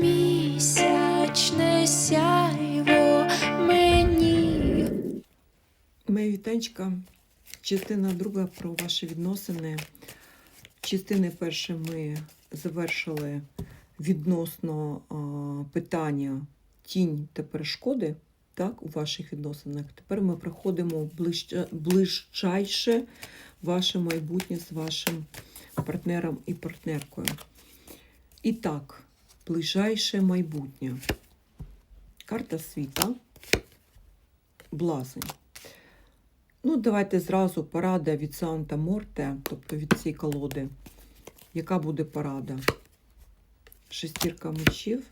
місячне сяйво мені. Моя вітанчка, частина друга про ваші відносини. Частини перші ми завершили відносно а, питання тінь та перешкоди так, у ваших відносинах. Тепер ми проходимо ближче, ближчайше ваше майбутнє з вашим партнером і партнеркою. І так, ближайше майбутнє. Карта світа. Блазень. Ну, давайте зразу порада від Санта Морте, тобто від цієї колоди. Яка буде порада? Шестірка мечів,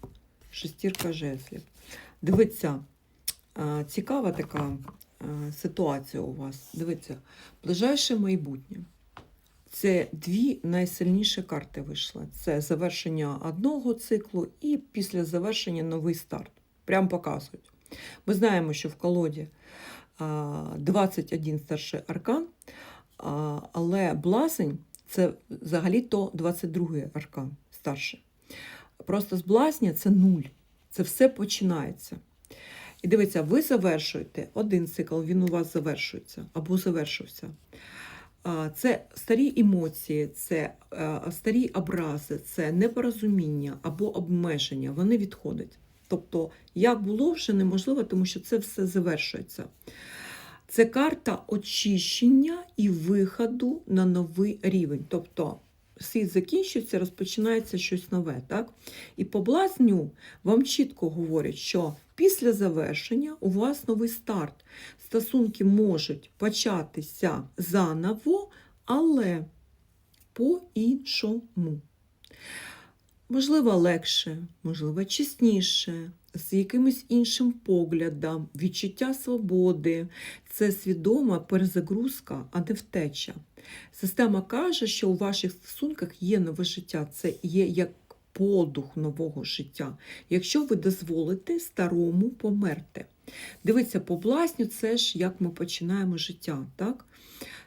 шестірка жезлів. Дивіться, цікава така ситуація у вас. Дивіться, ближайше майбутнє. Це дві найсильніші карти вийшли. Це завершення одного циклу і після завершення новий старт. Прям показують. Ми знаємо, що в колоді 21 старший аркан, але блазень це взагалі-то 22 аркан старший. Просто з блазня це нуль. Це все починається. І дивіться, ви завершуєте один цикл, він у вас завершується або завершився. Це старі емоції, це е, старі образи, це непорозуміння або обмеження. Вони відходять. Тобто, як було вже неможливо, тому що це все завершується. Це карта очищення і виходу на новий рівень. Тобто світ закінчується, розпочинається щось нове. Так? І по блазню вам чітко говорять, що після завершення у вас новий старт. Стосунки можуть початися заново, але по-іншому. Можливо, легше, можливо, чесніше, з якимось іншим поглядом, відчуття свободи. Це свідома перезагрузка, а не втеча. Система каже, що у ваших стосунках є нове життя, це є як подух нового життя, якщо ви дозволите старому померти. Дивіться, по блазню це ж як ми починаємо життя. так?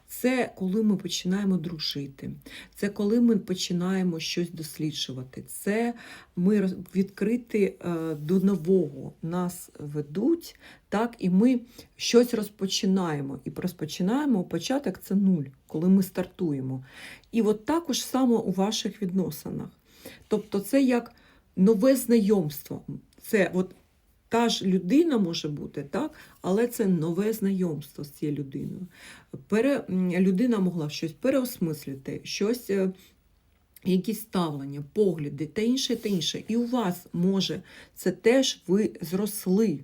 Це коли ми починаємо дружити, це коли ми починаємо щось досліджувати. Це ми відкриті е, до нового нас ведуть, так, і ми щось розпочинаємо. І розпочинаємо початок це нуль, коли ми стартуємо. І от також само у ваших відносинах. Тобто, це як нове знайомство. Це от та ж людина може бути, так, але це нове знайомство з цією людиною. Пере, людина могла щось переосмислити, щось, е, якісь ставлення, погляди та інше, та інше. І у вас може це теж ви зросли,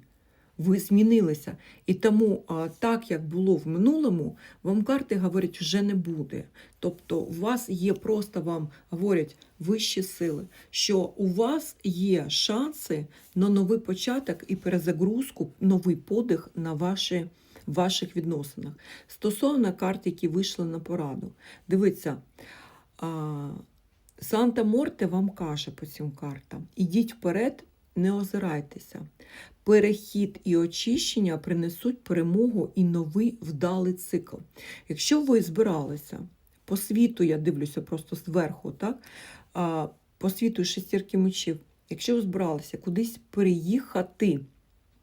ви змінилися. І тому, так як було в минулому, вам карти говорять, вже не буде. Тобто, у вас є просто вам говорять вищі сили, що у вас є шанси на новий початок і перезагрузку, новий подих на ваші, ваших відносинах. Стосовно карт, які вийшли на пораду. Дивіться, Санта Морте вам каже по цим картам: ідіть вперед, не озирайтеся. Перехід і очищення принесуть перемогу і новий вдалий цикл. Якщо ви збиралися по світу, я дивлюся просто зверху, так? По світу шестірки мечів, якщо ви збиралися кудись переїхати,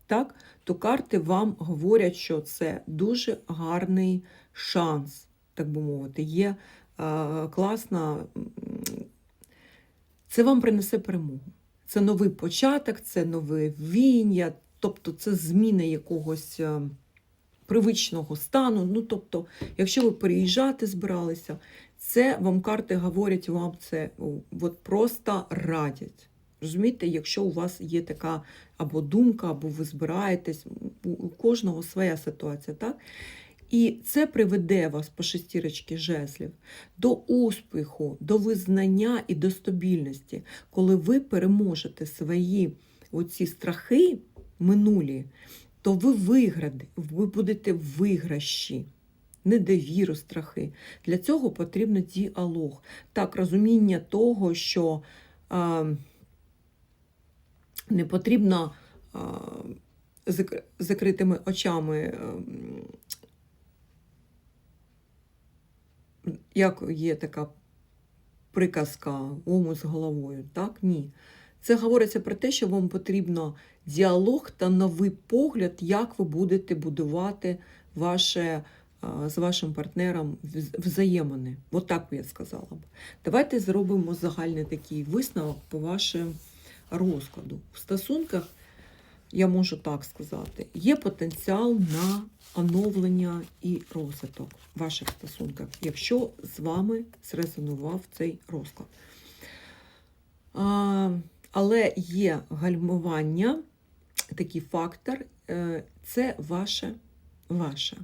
так, то карти вам говорять, що це дуже гарний шанс, так би мовити. Є класна. Це вам принесе перемогу. Це новий початок, це нове віння, тобто це зміна якогось е, привичного стану. Ну, тобто, якщо ви переїжджати збиралися, це вам карти говорять, вам це от просто радять. Розумієте, якщо у вас є така або думка, або ви збираєтесь, у кожного своя ситуація, так? І це приведе вас по шестірочці жезлів до успіху, до визнання і до стабільності, коли ви переможете свої оці страхи минулі, то ви вигради, ви будете виграші. Недовіру, страхи. Для цього потрібен діалог. Так, розуміння того, що а, не потрібно а, закритими очами як є така приказка ому з головою, так? Ні. Це говориться про те, що вам потрібно діалог та новий погляд, як ви будете будувати ваше, з вашим партнером взаємини. От так я сказала б. Давайте зробимо загальний такий висновок по вашому розкладу. В стосунках, я можу так сказати, є потенціал на оновлення і розвиток ваших стосунках, якщо з вами зрезонував цей розклад. А, але є гальмування, такий фактор, е, це ваше, ваша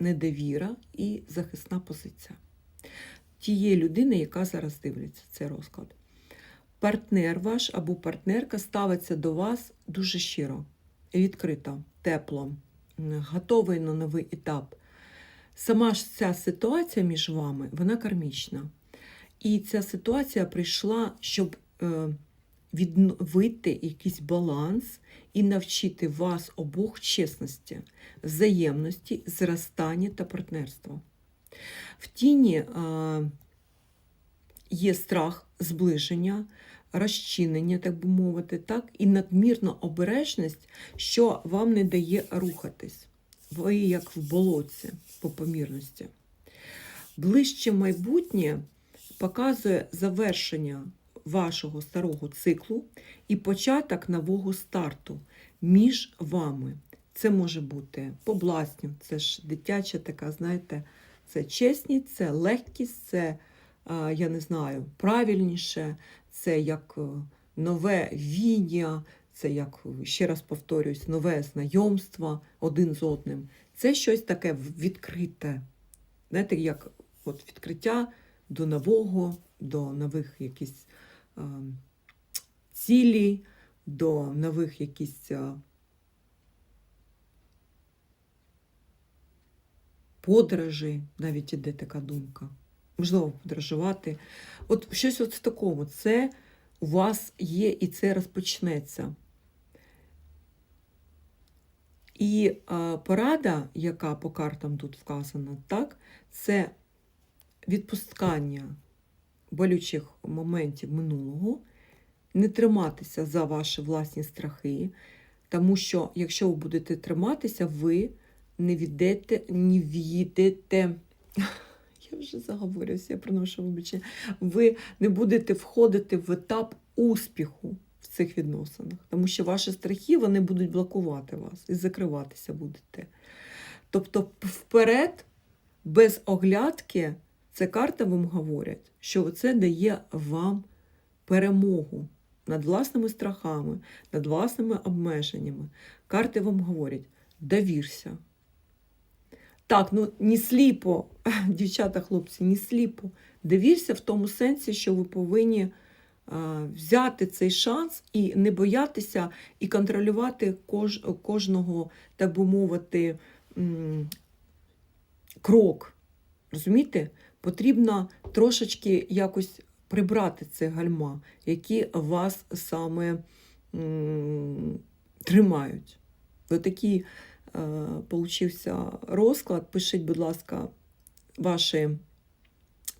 недовіра і захисна позиція тієї людини, яка зараз дивиться цей розклад. Партнер ваш або партнерка ставиться до вас дуже щиро, відкрито, тепло, готовий на новий етап. Сама ж ця ситуація між вами, вона кармічна. І ця ситуація прийшла, щоб е, відновити якийсь баланс і навчити вас обох чесності, взаємності, зростання та партнерства. В тіні є страх зближення, розчинення, так би мовити, так, і надмірна обережність, що вам не дає рухатись. Ви як в болотці по помірності. Ближче майбутнє показує завершення вашого старого циклу і початок нового старту між вами. Це може бути поблазню, це ж дитяча така, знаєте, це чесність, це легкість, це, я не знаю, правильніше, це як е, нове віння, це як, ще раз повторюсь, нове знайомство один з одним. Це щось таке відкрите. Знаєте, як от відкриття до нового, до нових якісь а, цілей, до нових якісь а, подорожей, навіть іде така думка. Можливо, подорожувати. От щось от в такому. Це у вас є і це розпочнеться. І а, порада, яка по картам тут вказана, так, це відпускання болючих моментів минулого, не триматися за ваші власні страхи, тому що якщо ви будете триматися, ви не віддете, не в'їдете. Я вже заговорюся, я приношу вибачення. Ви не будете входити в етап успіху в цих відносинах, тому що ваші страхи вони будуть блокувати вас і закриватися будете. Тобто, вперед, без оглядки, ця карта вам говорять, що це дає вам перемогу над власними страхами, над власними обмеженнями. Карти вам говорять: довірся. Так, ну не сліпо, дівчата, хлопці, не сліпо. Довірся в тому сенсі, що ви повинні е, взяти цей шанс і не боятися, і контролювати кож, кожного, так би мовити, крок. Розумієте? Потрібно трошечки якось прибрати це гальма, які вас саме тримають. Ви такі е, получився розклад. Пишіть, будь ласка, ваші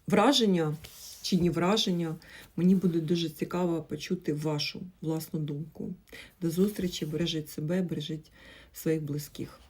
враження чи не враження. Мені буде дуже цікаво почути вашу власну думку. До зустрічі, бережіть себе, бережіть своїх близьких.